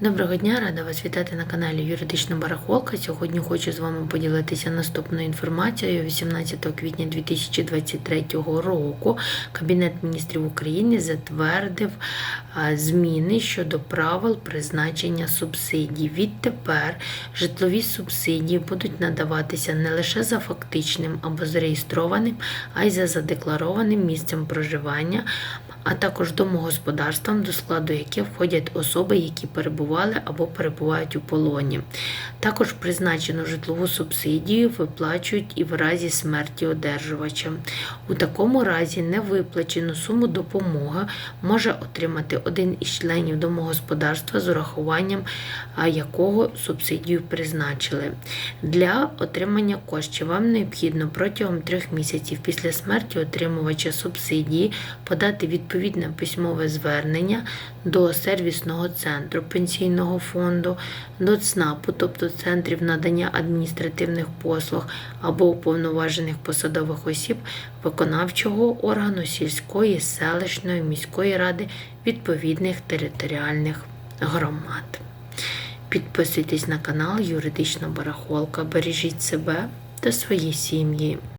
Доброго дня, рада вас вітати на каналі Юридична Барахолка. Сьогодні хочу з вами поділитися наступною інформацією. 18 квітня 2023 року Кабінет міністрів України затвердив зміни щодо правил призначення субсидій. Відтепер житлові субсидії будуть надаватися не лише за фактичним або зареєстрованим, а й за задекларованим місцем проживання а також домогосподарствам, до складу яких входять особи, які перебували або перебувають у полоні. Також призначену житлову субсидію виплачують і в разі смерті одержувача. У такому разі невиплачену суму допомоги може отримати один із членів домогосподарства з урахуванням якого субсидію призначили. Для отримання коштів вам необхідно протягом трьох місяців після смерті отримувача субсидії подати відповідне письмове звернення до сервісного центру пенсійного фонду, до ЦНАПу, тобто центрів надання адміністративних послуг або уповноважених посадових осіб виконавчого органу сільської, селищної, міської ради відповідних територіальних громад. Підписуйтесь на канал Юридична Барахолка, бережіть себе та свої сім'ї.